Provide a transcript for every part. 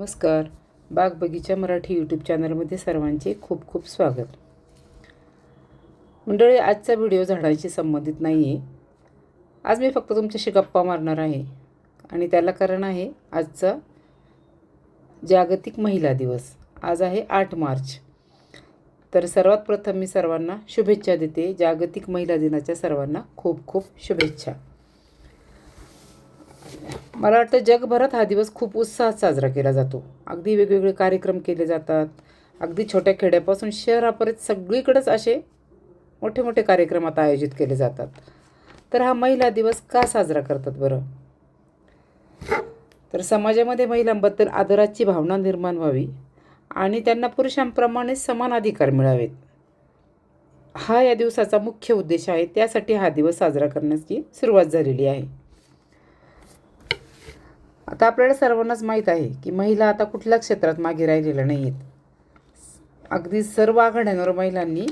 नमस्कार. बाग बगीचा मराठी यूट्यूब चॅनलमध्ये सर्वांचे खूप खूप स्वागत. मंडळी आजचा व्हिडिओ झाडांशी संबंधित नाही आहे आज मी फक्त तुमच्याशी गप्पा मारणार आहे. आणि त्याला कारण आहे आजचा जागतिक महिला दिवस. आज आहे आठ मार्च. तर सर्वात प्रथम मी सर्वांना शुभेच्छा देते. जागतिक महिला दिनाच्या सर्वांना खूप खूप शुभेच्छा. मला वाटतं जगभरात हा दिवस खूप उत्साहात साजरा केला जातो. अगदी वेगवेगळे कार्यक्रम केले जातात. अगदी छोट्या खेड्यापासून शहरापर्यंत सगळीकडेच असे मोठे मोठे कार्यक्रम आता आयोजित केले जातात. तर हा महिला दिवस का साजरा करतात बरं? तर समाजामध्ये महिलांबद्दल आदराची भावना निर्माण व्हावी आणि त्यांना पुरुषांप्रमाणे समान अधिकार मिळावेत. हा या दिवसाचा मुख्य उद्देश आहे. त्यासाठी हा दिवस साजरा करण्याची सुरुवात झालेली आहे. आता आपल्याला सर्वांनाच माहीत आहे की महिला आता कुठल्या क्षेत्रात मागे राहिलेल्या नाही आहेत अगदी सर्व आघाड्यांवर महिलांनी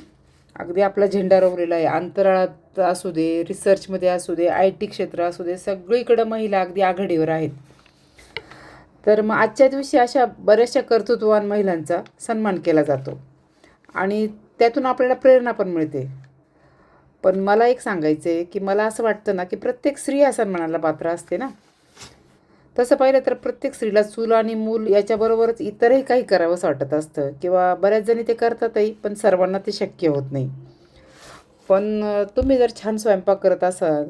अगदी आपला झेंडा रोवलेला आहे. अंतराळात असू दे रिसर्चमध्ये असू दे आय टी क्षेत्र असू दे सगळीकडं महिला अगदी आघाडीवर आहेत. तर मग आजच्या दिवशी अशा बऱ्याचशा कर्तृत्ववान महिलांचा सन्मान केला जातो. आणि त्यातून आपल्याला प्रेरणा पण मिळते. पण मला एक सांगायचं आहे की मला असं वाटतं ना की प्रत्येक स्त्री या सन्मानाला पात्र असते ना. तसं पाहिलं तर प्रत्येक स्त्रीला चूल आणि मूल याच्याबरोबरच इतरही काही करावंसं वाटत असतं. किंवा बऱ्याच जणी ते करतातही पण सर्वांना ते शक्य होत नाही. पण तुम्ही जर छान स्वयंपाक करत असाल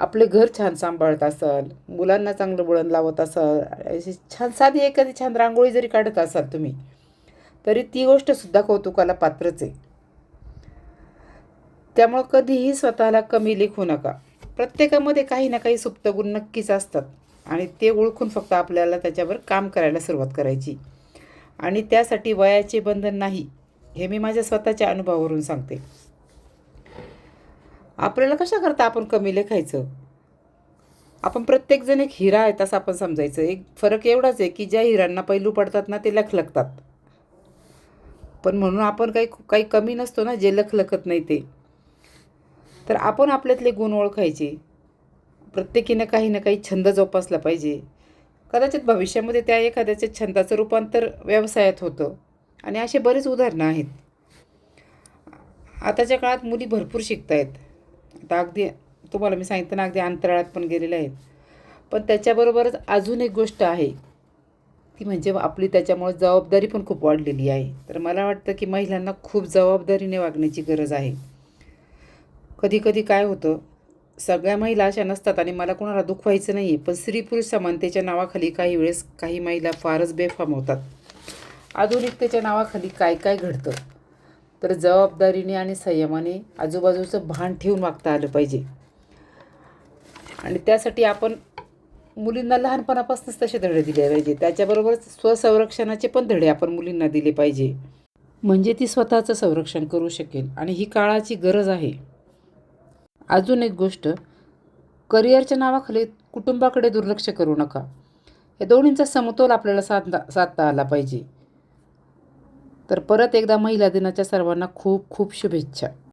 आपले घर छान सांभाळत असाल मुलांना चांगलं वळण लावत असाल अशी छान साधी एखादी छान रांगोळी जरी काढत असाल तुम्ही तरी ती गोष्टसुद्धा कौतुकाला पात्रच आहे. त्यामुळं कधीही स्वतःला कमी लेखू नका. प्रत्येकामध्ये काही ना काही सुप्तगुण नक्कीच असतात. आणि ते ओळखून फक्त आपल्याला त्याच्यावर काम करायला सुरुवात करायची. आणि त्यासाठी वयाचे बंधन नाही हे मी माझ्या स्वतःच्या अनुभवावरून सांगते. आपल्याला कशा करता आपण कमी लेखायचं? आपण प्रत्येकजण एक हिरा आहे तसं आपण समजायचं. एक फरक एवढाच आहे की ज्या हिरांना पैलू पडतात ना ते लखलखतात. पण म्हणून आपण काही काही कमी नसतो ना जे लखलखत नाही ते. तर आपण आपल्यातले गुण ओळखायचे. प्रत्येकीनं काही ना काही छंद जोपासला पाहिजे. कदाचित भविष्यामध्ये त्या एखाद्याच्या छंदाचं रूपांतर व्यवसायात होतं. आणि असे बरेच उदाहरणं आहेत. आताच्या काळात मुली भरपूर शिकत आहेत आता अगदी तुम्हाला मी सांगितलं ना अगदी अंतराळात पण गेलेल्या आहेत. पण त्याच्याबरोबरच अजून एक गोष्ट आहे. ती म्हणजे आपली त्याच्यामुळे जबाबदारी पण खूप वाढलेली आहे. तर मला वाटतं की महिलांना खूप जबाबदारीने वागण्याची गरज आहे. कधी कधी काय होतं सगळ्या महिला अशा नसतात आणि मला कोणाला दुखवायचं नाही आहे पण स्त्री पुरुष समानतेच्या नावाखाली काही वेळेस काही महिला फारच बेफाम होतात. आधुनिकतेच्या नावाखाली काय काय घडतं? तर जबाबदारीने आणि संयमाने आजूबाजूचं भान ठेवून वागता आलं पाहिजे. आणि त्यासाठी आपण मुलींना लहानपणापासूनच तसे धडे दिले पाहिजे. त्याच्याबरोबरच स्वसंरक्षणाचे पण धडे आपण मुलींना दिले पाहिजे. म्हणजे ती स्वतःचं संरक्षण करू शकेल आणि ही काळाची गरज आहे. अजून एक गोष्ट. करिअरच्या नावाखाली कुटुंबाकडे दुर्लक्ष करू नका. या दोन्हींचा समतोल आपल्याला साधता साधता आला पाहिजे. तर परत एकदा महिला दिनाच्या सर्वांना खूप खूप शुभेच्छा.